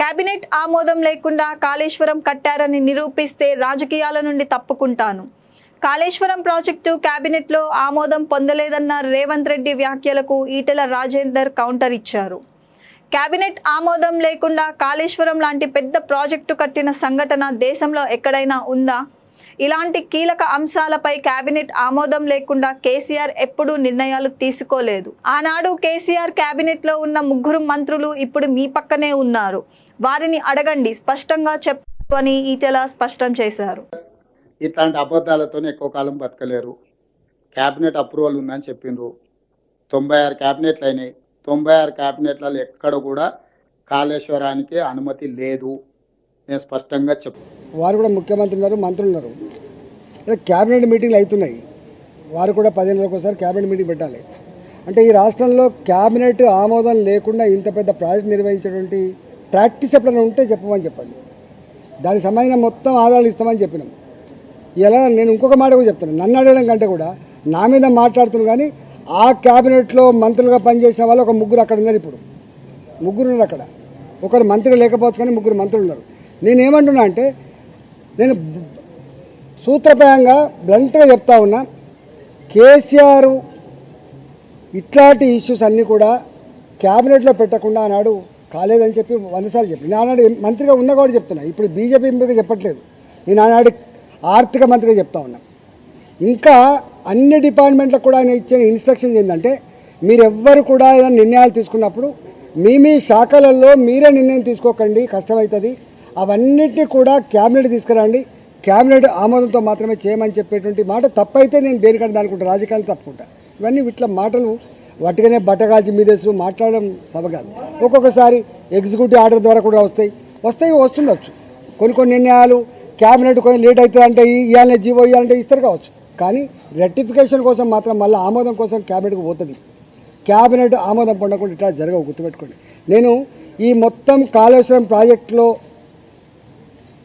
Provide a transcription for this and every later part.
Cabinet ఆమోదం లేకుండా కాళేశ్వరం కట్టారని నిరూపిస్తే రాజకీయాల నుండి తప్పుకుంటాను. కాళేశ్వరం ప్రాజెక్టు కేబినెట్లో ఆమోదం పొందలేదన్న రేవంత్ రెడ్డి వ్యాఖ్యలకు ఈటెల రాజేందర్ కౌంటర్ ఇచ్చారు. కేబినెట్ ఆమోదం లేకుండా కాళేశ్వరం లాంటి పెద్ద ప్రాజెక్టు కట్టిన సంఘటన దేశంలో ఎక్కడైనా ఉందా? ఇలాంటి కీలక అంశాలపై కేబినెట్ ఆమోదం లేకుండా కేసీఆర్ ఎప్పుడూ నిర్ణయాలు తీసుకోలేదు. ఆనాడు కేసీఆర్ కేబినెట్లో ఉన్న ముగ్గురు మంత్రులు ఇప్పుడు మీ పక్కనే ఉన్నారు. వారిని అడగండి స్పష్టంగా చెప్పు అని ఈటెల స్పష్టం చేశారు. ఇట్లాంటి అబద్ధాలతో ఎక్కువ కాలం బతకలేరు. క్యాబినెట్ అప్రూవల్ ఉందని చెప్పిండ్రు. తొంభై ఆరు క్యాబినెట్లు అయినాయి. తొంభై ఆరు క్యాబినెట్లలో ఎక్కడ కూడా కాళేశ్వరానికి అనుమతి లేదు. నేను స్పష్టంగా చెప్ వారు కూడా ముఖ్యమంత్రి ఉన్నారు మంత్రులు ఉన్నారు. క్యాబినెట్ మీటింగ్లు అవుతున్నాయి. వారు కూడా పదిహేను రోజులకు ఒకసారి క్యాబినెట్ మీటింగ్ పెట్టాలి. అంటే ఈ రాష్ట్రంలో క్యాబినెట్ ఆమోదం లేకుండా ఇంత పెద్ద ప్రాజెక్ట్ నిర్వహించేటువంటి ప్రాక్టీస్ ఎప్పుడైనా ఉంటే చెప్పమని చెప్పండి. దానికి సంబంధించిన మొత్తం ఆధారాలు ఇస్తామని చెప్పినాం. ఇలా నేను ఇంకొక మాట కూడా చెప్తాను నన్ను అడగడం కంటే కూడా నా మీద మాట్లాడుతున్నాను కానీ ఆ క్యాబినెట్లో మంత్రులుగా పనిచేసిన వాళ్ళు ఒక ముగ్గురు అక్కడ ఉన్నారు ఇప్పుడు. ముగ్గురు ఉన్నారు అక్కడ. ఒకరు మంత్రి లేకపోవచ్చు కానీ ముగ్గురు మంత్రులు ఉన్నారు. నేనేమంటున్నా అంటే నేను సూత్రప్రాయంగా బ్లంట్గా చెప్తా ఉన్నా కేసీఆర్ ఇట్లాంటి ఇష్యూస్ అన్నీ కూడా క్యాబినెట్లో పెట్టకుండా ఆనాడు కాలేదని చెప్పి వందసార్లు చెప్పి నానాడు మంత్రిగా ఉన్నా కూడా చెప్తున్నా. ఇప్పుడు బీజేపీ ఎంపీగా చెప్పట్లేదు. నేను ఆనాడు ఆర్థిక మంత్రిగా చెప్తా ఉన్నా. ఇంకా అన్ని డిపార్ట్మెంట్లకు కూడా ఆయన ఇచ్చిన ఇన్స్ట్రక్షన్స్ ఏంటంటే మీరెవ్వరు కూడా ఏదైనా నిర్ణయాలు తీసుకున్నప్పుడు మీ మీ శాఖలలో మీరే నిర్ణయం తీసుకోకండి కష్టమవుతుంది. అవన్నిటినీ కూడా క్యాబినెట్ తీసుకురండి. క్యాబినెట్ ఆమోదంతో మాత్రమే చేయమని చెప్పేటువంటి మాట తప్పైతే నేను దేనికంటే దానికి రాజకీయాలు తప్పుకుంటా. ఇవన్నీ ఇట్లా మాటలు వాటికనే బట్టగాల్చి మీదేసు మాట్లాడడం సభ కాదు. ఒక్కొక్కసారి ఎగ్జిక్యూటివ్ ఆర్డర్ ద్వారా కూడా వస్తాయి. వస్తాయి వస్తుండొచ్చు. కొన్ని కొన్ని నిర్ణయాలు క్యాబినెట్ కొంచెం లేట్ అవుతుంది అంటే ఇవ్వాలనే జీవో ఇవ్వాలంటే ఇస్తారు కావచ్చు. కానీ రెక్టిఫికేషన్ కోసం మాత్రం మళ్ళీ ఆమోదం కోసం క్యాబినెట్కి పోతుంది. క్యాబినెట్ ఆమోదం పొందకుండా ఇట్లా జరగవు గుర్తుపెట్టుకోండి. నేను ఈ మొత్తం కాళేశ్వరం ప్రాజెక్టులో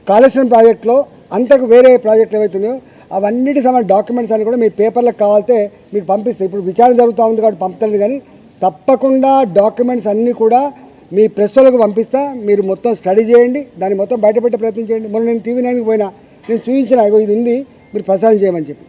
కాళేశ్వరం ప్రాజెక్టులో అంతకు వేరే ప్రాజెక్టులు ఏవైతున్నాయో అవన్నిటి సమ డాక్యుమెంట్స్ అన్ని కూడా మీ పేపర్లకు కావాలితే మీకు పంపిస్తాయి ఇప్పుడు విచారణ జరుగుతూ ఉంది కాబట్టి పంపుతలేదు కానీ తప్పకుండా డాక్యుమెంట్స్ అన్నీ కూడా మీ ప్రెస్లకు పంపిస్తా. మీరు మొత్తం స్టడీ చేయండి. దాన్ని మొత్తం బయటపెట్టే ప్రయత్నం చేయండి. మొన్న నేను టీవీ నైన్కి పోయినా నేను చూపించిన ఇది ఉంది మీరు ప్రసారం చేయమని చెప్పి.